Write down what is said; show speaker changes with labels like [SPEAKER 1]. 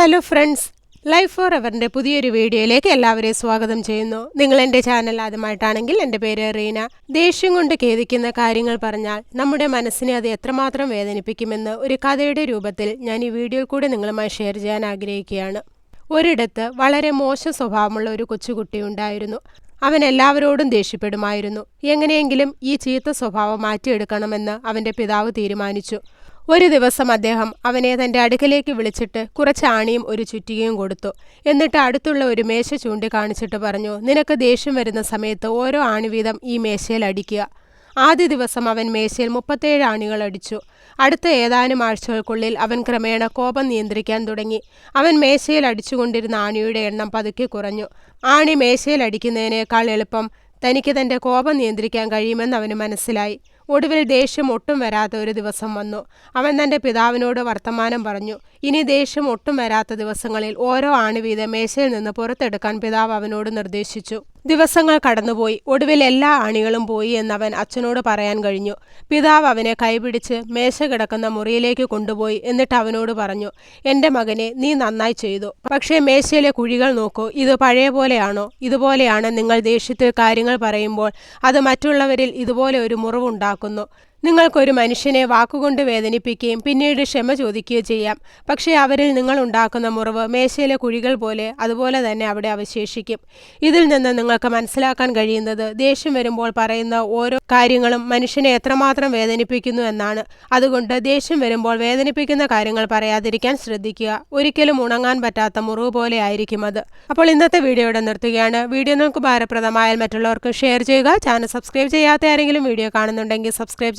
[SPEAKER 1] Hello friends life for എവറിന്റെ പുതിയൊരു വീഡിയോയിലേക്ക് എല്ലാവരെയും സ്വാഗതം ചെയ്യുന്നു. നിങ്ങൾ എന്റെ ചാനൽ ആദ്യമായിട്ടാണെങ്കിൽ എന്റെ പേര് റീന. ദേഷ്യം കൊണ്ട് ഖേദിക്കുന്ന കാര്യങ്ങൾ പറഞ്ഞാൽ നമ്മുടെ മനസ്സിനെ അത് എത്രമാത്രം വേദനിപ്പിക്കുമെന്ന് ഒരു കഥയുടെ രൂപത്തിൽ ഞാൻ ഈ വീഡിയോയിൽ കൂടെ നിങ്ങളുമായി ഷെയർ ചെയ്യാൻ ആഗ്രഹിക്കുകയാണ്. ഒരിടത്ത് വളരെ മോശ സ്വഭാവമുള്ള ഒരു കൊച്ചുകുട്ടി ഉണ്ടായിരുന്നു. അവൻ എല്ലാവരോടും ദേഷ്യപ്പെടുമായിരുന്നു. എങ്ങനെയെങ്കിലും ഈ ചീത്ത സ്വഭാവം മാറ്റിയെടുക്കണമെന്ന് അവന്റെ പിതാവ് തീരുമാനിച്ചു. ഒരു ദിവസം അദ്ദേഹം അവനെ തന്റെ അടുക്കലേക്ക് വിളിച്ചിട്ട് കുറച്ച് ആണിയും ഒരു ചുറ്റികയും കൊടുത്തു. എന്നിട്ട് അടുത്തുള്ള ഒരു മേശ ചൂണ്ടിക്കാണിച്ചിട്ട് പറഞ്ഞു നിനക്ക് ദേഷ്യം വരുന്ന സമയത്ത് ഓരോ ആണി വീതം ഈ മേശയിൽ അടിക്കുക. ആദ്യ ദിവസം അവൻ മേശയിൽ മുപ്പത്തേഴ് ആണികൾ അടിച്ചു. അടുത്ത ഏതാനും ആഴ്ചകൾക്കുള്ളിൽ അവൻ ക്രമേണ കോപം നിയന്ത്രിക്കാൻ തുടങ്ങി. അവൻ മേശയിൽ അടിച്ചുകൊണ്ടിരുന്ന ആണിയുടെ എണ്ണം പതുക്കെ കുറഞ്ഞു. ആണി മേശയിൽ അടിക്കുന്നതിനേക്കാൾ എളുപ്പം തനിക്ക് തന്റെ കോപം നിയന്ത്രിക്കാൻ കഴിയുമെന്ന് അവന് മനസ്സിലായി. ഒടുവിൽ ദേഷ്യം ഒട്ടും വരാത്ത ഒരു ദിവസം വന്നു. അവൻ തന്റെ പിതാവിനോട് വർത്തമാനം പറഞ്ഞു ഇനി ദേഷ്യം ഒട്ടും വരാത്ത ദിവസങ്ങളിൽ ഓരോ ആണി മേശയിൽ നിന്ന് പുറത്തെടുക്കാൻ പിതാവ് അവനോട് നിർദ്ദേശിച്ചു. ദിവസങ്ങൾ കടന്നുപോയി. ഒടുവിൽ എല്ലാ ആണികളും പോയി എന്നവൻ അച്ഛനോട് പറയാൻ കഴിഞ്ഞു. പിതാവ് അവനെ കൈപിടിച്ച് മേശ കിടക്കുന്ന മുറിയിലേക്ക് കൊണ്ടുപോയി എന്നിട്ട് അവനോട് പറഞ്ഞു എന്റെ മകനെ നീ നന്നായി ചെയ്തു. പക്ഷേ മേശയിലെ കുഴികൾ നോക്കൂ. ഇത് പഴയ പോലെയാണോ? ഇതുപോലെയാണ് നിങ്ങൾ ദേഷ്യത്തിൽ കാര്യങ്ങൾ പറയുമ്പോൾ അത് മറ്റുള്ളവരിൽ ഇതുപോലെ ഒരു മുറിവുണ്ടാക്കുന്നു. നിങ്ങൾക്കൊരു മനുഷ്യനെ വാക്കുകൊണ്ട് വേദനിപ്പിക്കുകയും പിന്നീട് ക്ഷമ ചോദിക്കുകയോ ചെയ്യാം. പക്ഷേ അവരിൽ നിങ്ങൾ ഉണ്ടാക്കുന്ന മുറിവ് മേശയിലെ കുഴികൾ പോലെ അതുപോലെ തന്നെ അവിടെ അവശേഷിക്കും. ഇതിൽ നിന്ന് നിങ്ങൾക്ക് മനസ്സിലാക്കാൻ കഴിയുന്നത് ദേഷ്യം വരുമ്പോൾ പറയുന്ന ഓരോ കാര്യങ്ങളും മനുഷ്യനെ എത്രമാത്രം വേദനിപ്പിക്കുന്നു എന്നാണ്. അതുകൊണ്ട് ദേഷ്യം വരുമ്പോൾ വേദനിപ്പിക്കുന്ന കാര്യങ്ങൾ പറയാതിരിക്കാൻ ശ്രദ്ധിക്കുക. ഒരിക്കലും ഉണങ്ങാൻ പറ്റാത്ത മുറിവ് പോലെ ആയിരിക്കും അത്. അപ്പോൾ ഇന്നത്തെ വീഡിയോ ഇവിടെ നിർത്തുകയാണ്. വീഡിയോ നിങ്ങൾക്ക് ഭാരപ്രദമായാൽ മറ്റുള്ളവർക്ക് ഷെയർ ചെയ്യുക. ചാനൽ സബ്സ്ക്രൈബ് ചെയ്യാത്ത ആരെങ്കിലും വീഡിയോ കാണുന്നുണ്ടെങ്കിൽ സബ്സ്ക്രൈബ്